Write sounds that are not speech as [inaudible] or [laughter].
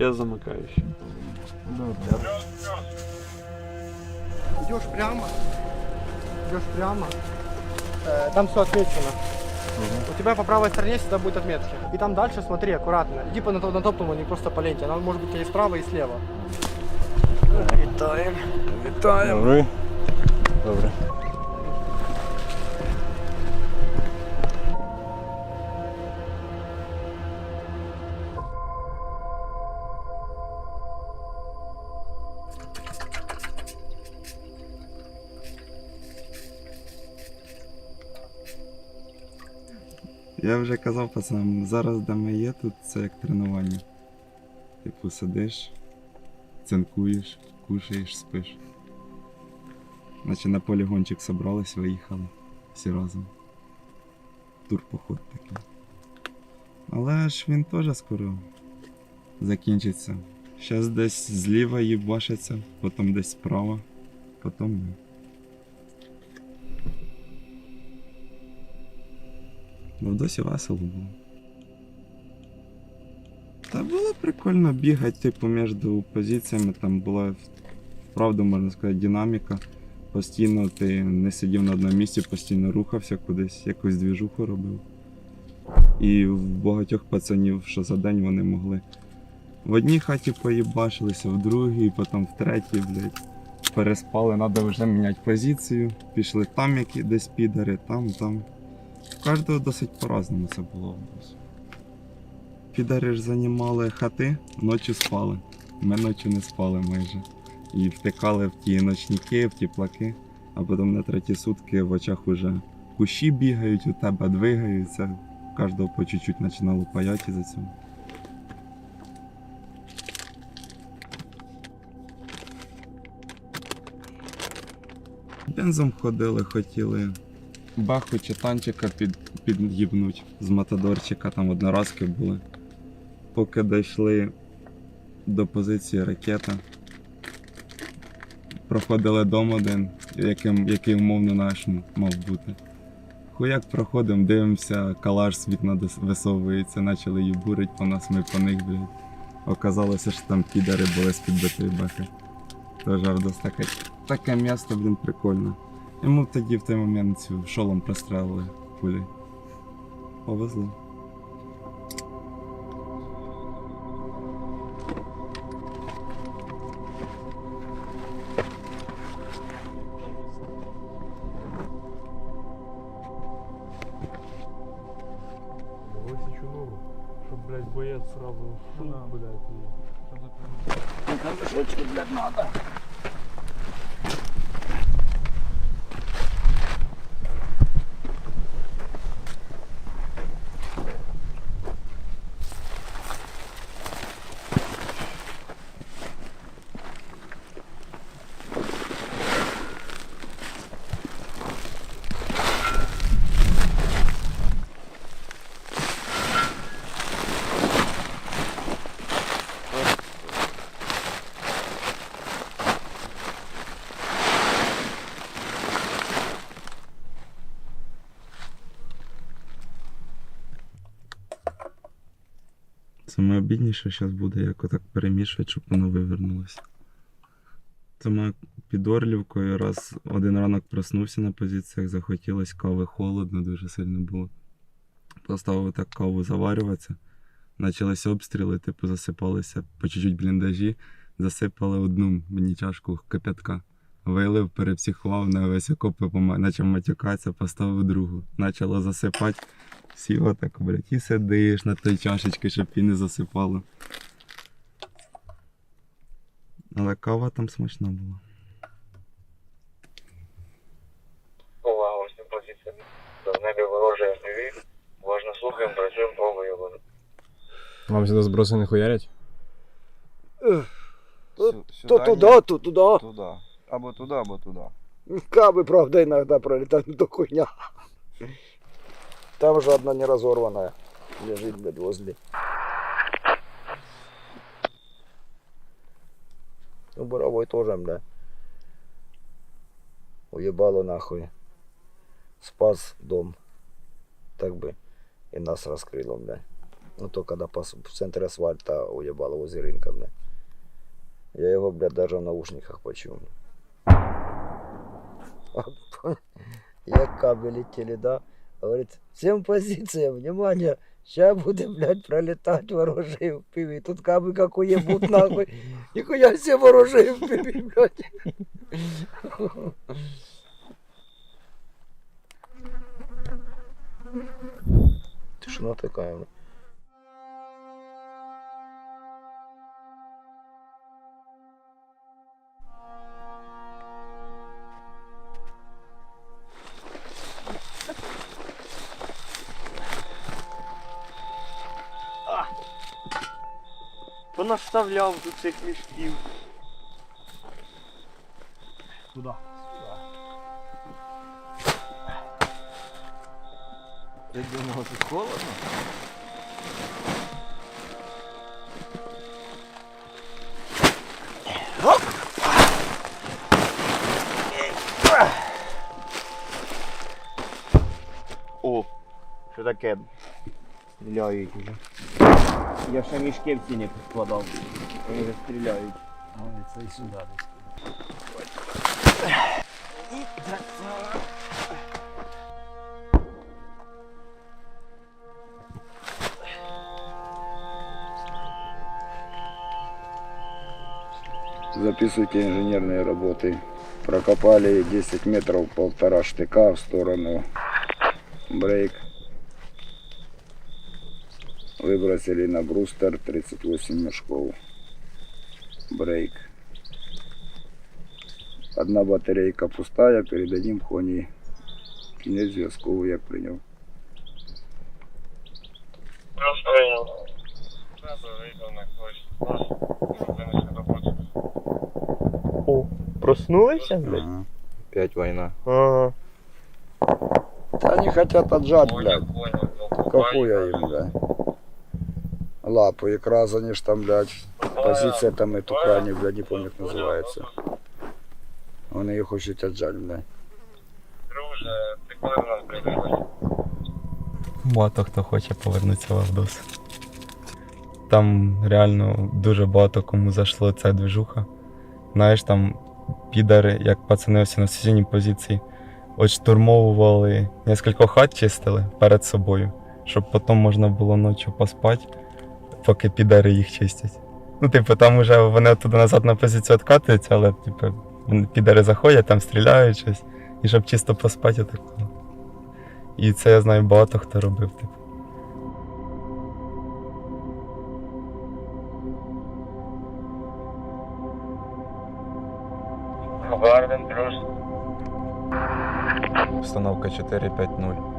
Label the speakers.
Speaker 1: Я замыкающий.
Speaker 2: Идешь прямо. Идешь прямо. Э, Там все отмечено. У тебя по правой стороне всегда будет отметки. И там дальше смотри аккуратно. Иди по на, то- на топтому, не просто по ленте. Она может быть и справа, и слева.
Speaker 1: Вітаємо. Вітаємо.
Speaker 3: Добре. Добре.
Speaker 4: Я вже казав пацанам, зараз де ми є, тут це як тренування. Типу сидиш, цинкуєш, кушаєш, спиш. Наче на полігончик собрались, виїхали всі разом. Турпоход такий. Але ж він теж скоро закінчиться. Щас десь зліва їбашиться, потім десь справа, потім ми. Ну, досі весело було. Та було прикольно бігати, типу, між позиціями. Там була вправду, можна сказати, динаміка. Постійно ти не сидів на одному місці, постійно рухався кудись, якусь двіжуху робив. І в багатьох пацанів, що за день вони могли. В одній хаті поїбашилися, в другій, потім в третій, блядь. Переспали, треба вже міняти позицію. Пішли там, які десь підари, там, там. В кожного досить по-разному це було. Підари ж займали хати, ночі спали. Ми ночі не спали майже. І втикали в ті ночники, в ті плаки, а потім на треті сутки в очах уже кущі бігають, у тебе двигаються. Кожного по чуть-чуть починало паяти за цього. Бензом ходили, хотіли баху чи танчика під, під'їбнуть з матадорчика, там одноразки були. Поки дійшли до позиції ракета, проходили дом один, яким, який умовно наш мав бути. Хуяк проходимо, дивимося, калаш світ надо- висовується, почали їбурить по нас, ми по них, блядь. Оказалося, що там підари були з підбитої бахи. Тож Ардос таке, таке місто, блін, прикольне. Йому тоді в той момент цю шолом прострелили пулі. Повезло.
Speaker 1: Висічу ногу, щоб, блядь, боєць сразу шум, блядь, і...
Speaker 4: Саме обідніше зараз буде як отак перемішувати, щоб воно вивернулося. Саме під Орлівкою раз один ранок проснувся на позиціях, захотілося кави холодно, дуже сильно було. Поставив так каву заварюватися. Почалися обстріли, типу засипалися по чуть-чуть бліндажі, засипали одну мені чашку кипятка. Вилив, перепсихував на весь окоп, почав матюкатися, поставив другу. Почало засипати. Сів отак, блядь, і сидиш на той чашечці, щоб її не засипало. Але кава там смачна була.
Speaker 5: Увага, усім позиціям. До небі ворожий FPV. Уважно слухаємо, працюємо по виявленню.
Speaker 3: Вам сюди зброси не хуярять?
Speaker 6: То,
Speaker 7: Сюда
Speaker 6: то туда, то туда.
Speaker 7: Туда. Або туда, або туда.
Speaker 6: Кабы, правда, иногда пролетают, но то хуйня. Там же одна не разорванная. Лежит, блядь, возле. Ну, Боровой тоже, бля. Уебало нахуй. Спас дом. Так бы и нас раскрыло, бля. Ну то когда пас- в центре асфальта уебало возле рынка, бля. Я его, блядь, даже в наушниках почув. [laughs] Як кабель летели, да? Говорит, всем позициям, внимание, сейчас будет, блядь, пролетать ворожей в пиве. Тут кабы как уебут нахуй. [laughs] Нихуя все ворожей в пиве, блядь. Тишина такая, блядь.
Speaker 2: Понаставляв до цих мішків.
Speaker 1: Туда.
Speaker 7: Я думав, тут холодно. О, що таке? Стріляють уже. Я ще мішки всі не складав. Вони вже стріляють.
Speaker 1: Ой, це і сюди десь.
Speaker 6: Записывайте инженерные работы. Прокопали 10 метров полтора штыка в сторону брейк. Выбросили на брустер 38 мешков. Брейк. Одна батарейка пустая, передадим хоні. Кінець зв'язку, як прийняв.
Speaker 5: Плюс прийняв. Треба вийти на роботу.
Speaker 2: О, проснулися, блядь?
Speaker 7: Опять війна.
Speaker 2: Ага.
Speaker 6: Та они хотят отжать, блядь. Какую им, блядь? Лапу, якраз они ж там, блядь, позиция там и тукани, блядь, не помню, как называется. Вони її хочуть отжать, блядь.
Speaker 5: Друже, ти коли до нас прийдеш?
Speaker 4: Багато хто хоче повернутися в Авдос. Там реально дуже багато кому зайшло ця движуха. Знаєш, там підари, як пацани ось на сусідній позиції, от штурмовували, кілька хат чистили перед собою, щоб потім можна було ночі поспати, поки підари їх чистять. Ну, типу, там вже вони туди назад на позицію відкатуються, але типу, підари заходять, там стріляють щось, і щоб чисто поспати отако. І це я знаю багато хто робив. Типу.
Speaker 5: Гарден плюс,
Speaker 3: Установка 4.5.0.
Speaker 5: плюс, плюс.